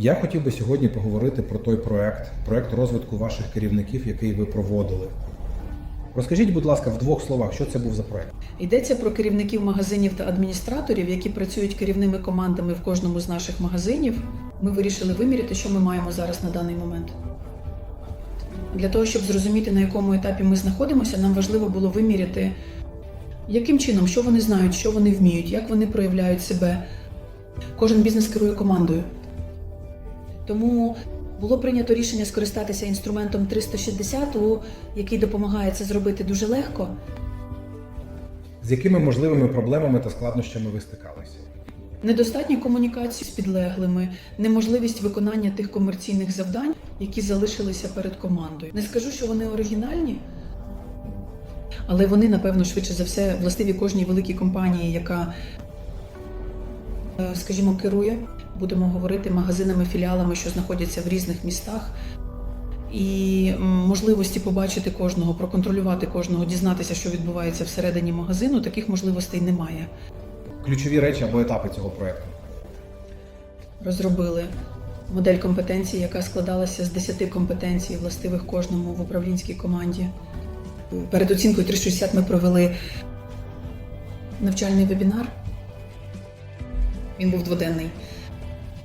Я хотів би сьогодні поговорити про той проект, проект розвитку ваших керівників, який ви проводили. Розкажіть, будь ласка, в двох словах, що це був за проект? Йдеться про керівників магазинів та адміністраторів, які працюють керівними командами в кожному з наших магазинів. Ми вирішили виміряти, що ми маємо зараз на даний момент. Для того, щоб зрозуміти, на якому етапі ми знаходимося, нам важливо було виміряти, яким чином, що вони знають, що вони вміють, як вони проявляють себе. Кожен бізнес керує командою. Тому було прийнято рішення скористатися інструментом 360, який допомагає це зробити дуже легко. З якими можливими проблемами та складнощами ви стикалися? Недостатня комунікація з підлеглими, неможливість виконання тих комерційних завдань, які залишилися перед командою. Не скажу, що вони оригінальні, але вони, напевно, швидше за все, властиві кожній великій компанії, яка, е, скажімо, керує, будемо говорити, магазинами, філіалами, що знаходяться в різних містах. І можливості побачити кожного, проконтролювати кожного, дізнатися, що відбувається всередині магазину, таких можливостей немає. Ключові речі або етапи цього проекту. розробили модель компетенцій, яка складалася з 10 компетенцій, властивих кожному в управлінській команді. Перед оцінкою 360 ми провели навчальний вебінар. Він був дводенний.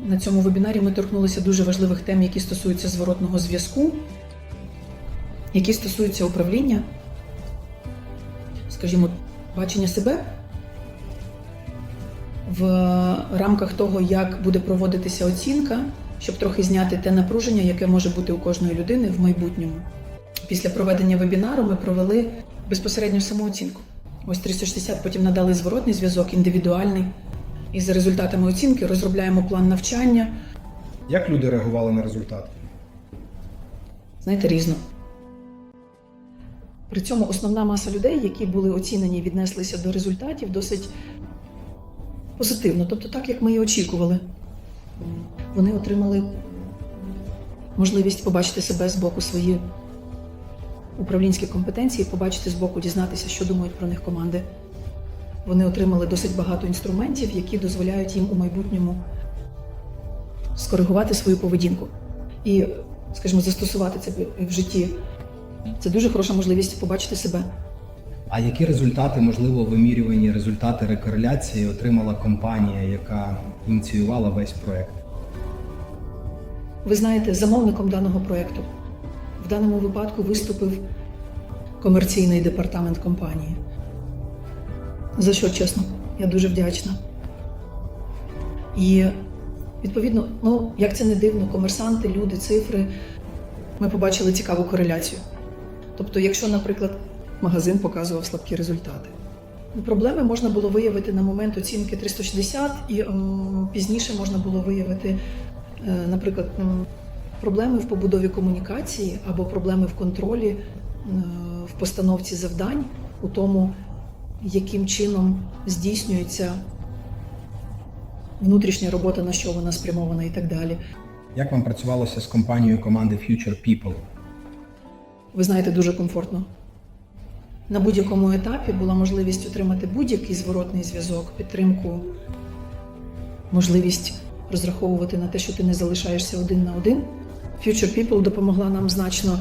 На цьому вебінарі ми торкнулися дуже важливих тем, які стосуються зворотного зв'язку, які стосуються управління, скажімо, бачення себе в рамках того, як буде проводитися оцінка, щоб трохи зняти те напруження, яке може бути у кожної людини в майбутньому. Після проведення вебінару ми провели безпосередньо самооцінку. Ось 360 потім надали зворотний зв'язок, індивідуальний. І за результатами оцінки розробляємо план навчання. Як люди реагували на результат? знаєте, різно. При цьому основна маса людей, які були оцінені і віднеслися до результатів, досить позитивно, тобто так, як ми і очікували. Вони отримали можливість побачити себе з боку свої управлінські компетенції, побачити з боку, дізнатися, що думають про них команди. Вони отримали досить багато інструментів, які дозволяють їм у майбутньому скоригувати свою поведінку і, скажімо, застосувати це в житті. Це дуже хороша можливість побачити себе. А які результати, можливо, вимірювані результати рекореляції отримала компанія, яка ініціювала весь проект? Ви знаєте, замовником даного проєкту в даному випадку виступив комерційний департамент компанії. За що чесно, я дуже вдячна. І відповідно, ну як це не дивно, комерсанти, люди, цифри, ми побачили цікаву кореляцію. Тобто, якщо, наприклад, магазин показував слабкі результати. Проблеми можна було виявити на момент оцінки 360, і ем, пізніше можна було виявити, е, наприклад, ем, проблеми в побудові комунікації або проблеми в контролі, е, в постановці завдань, у тому, яким чином здійснюється внутрішня робота, на що вона спрямована і так далі. Як вам працювалося з компанією команди Future People? ви знаєте, дуже комфортно. На будь-якому етапі була можливість отримати будь-який зворотний зв'язок, підтримку, можливість розраховувати на те, що ти не залишаєшся один на один. Future People допомогла нам значно